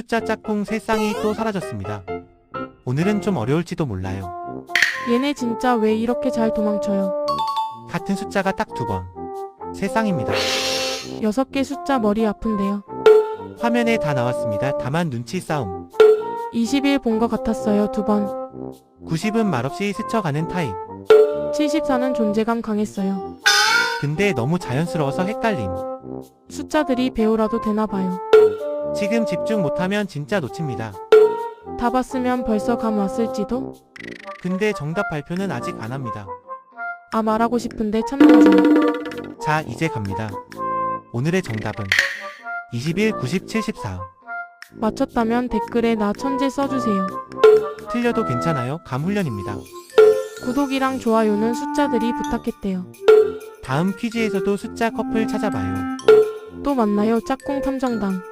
숫자 짝꿍 세 쌍이 또 사라졌습니다. 오늘은 좀 어려울지도 몰라요. 얘네 진짜 왜 이렇게 잘 도망쳐요? 같은 숫자가 딱 두 번. 세 쌍입니다. 여섯 개 숫자 머리 아픈데요. 화면에 다 나왔습니다. 다만 눈치 싸움. 20일 본 것 같았어요, 두 번. 90은 말없이 스쳐가는 타입. 74는 존재감 강했어요. 근데 너무 자연스러워서 헷갈림. 숫자들이 배우라도 되나 봐요. 지금 집중 못하면 진짜 놓칩니다. 다 봤으면 벌써 감 왔을지도? 근데 정답 발표는 아직 안 합니다. 아 말하고 싶은데 중. 자, 이제 갑니다. 오늘의 정답은 21, 90, 74. 맞췄다면 댓글에 나 천재 써주세요. 틀려도 괜찮아요. 감 훈련입니다. 구독이랑 좋아요는 숫자들이 부탁했대요. 다음 퀴즈에서도 숫자 커플 찾아봐요. 또 만나요. 짝꿍 탐정단